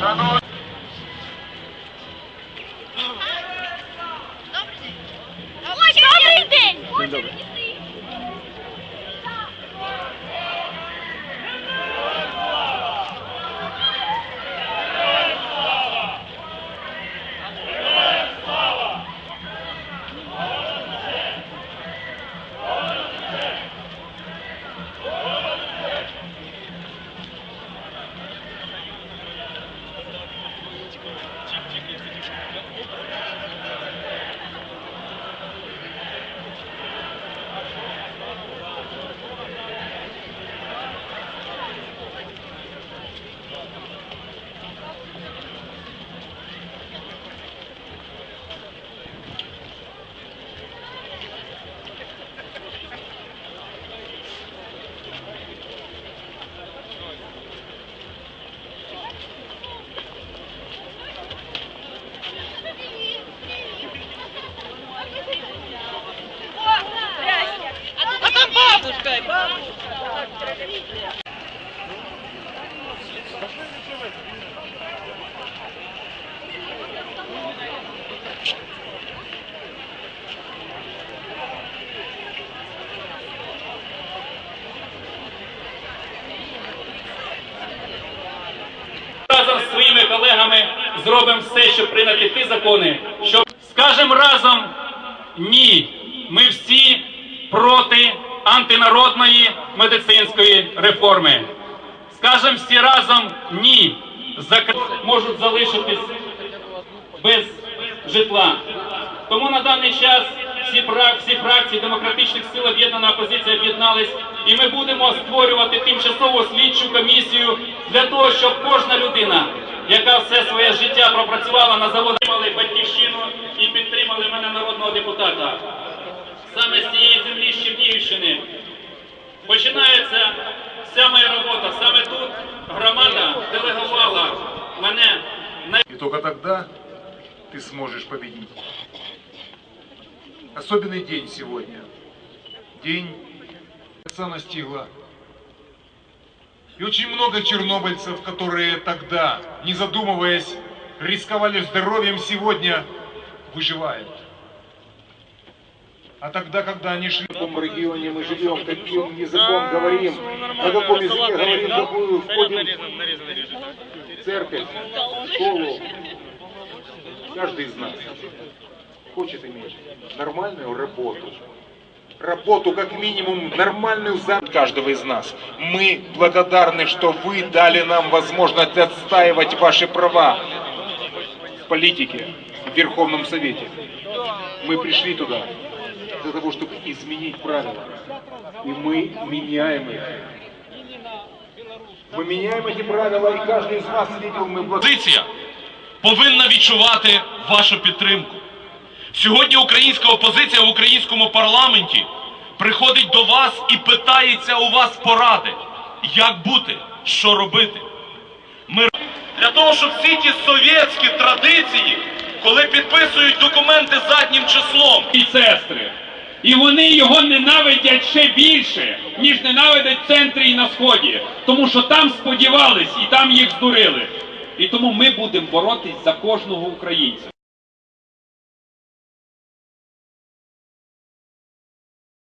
Saludos. Разом з своїми колегами зробимо все, щоб прийняти ті закони, щоб скажемо разом ні. Ми всі проти антинародної медицинської реформи. Скажемо всі разом ні. Зак- можуть залишитись без житла. Тому на даний час всі, всі фракції демократичних сил об'єднана опозиція об'єднались, і ми будемо створювати тимчасову слідчу комісію для того, щоб кожна людина, яка все своє життя пропрацювала на заводах, підтримали батьківщину і підтримали мене народного депутата. Саме з цієї землі з Чернігівщини починається вся моя робота. Саме тут громада делегувала мене на И только тогда ты сможешь победить. Особенный день сегодня. День отца настигла. И очень много чернобыльцев, которые тогда, не задумываясь, рисковали здоровьем, сегодня выживают. А тогда, когда они шли... В каком регионе мы живем, каким языком говорим, на каком языке говорим, какую входим в церковь, школу. Каждый из нас хочет иметь нормальную работу. Работу, как минимум, нормальную за каждого из нас. Мы благодарны, что вы дали нам возможность отстаивать ваши права в политике, в Верховном Совете. Мы пришли туда для того, чтобы изменить правила. И мы меняем их. Мы меняем эти правила, и каждый из вас видел, мы благодарны. Опозиція повинна відчувати вашу підтримку. Сьогодні українська опозиція в українському парламенті приходить до вас і питається у вас поради, як бути, що робити. Ми для того, щоб всі ті совєтські традиції, коли підписують документи заднім числом, і сестри. І вони його ненавидять ще більше, ніж ненавидять в центрі і на сході. Тому що там сподівались і там їх здурили. І тому ми будемо боротись за кожного українця.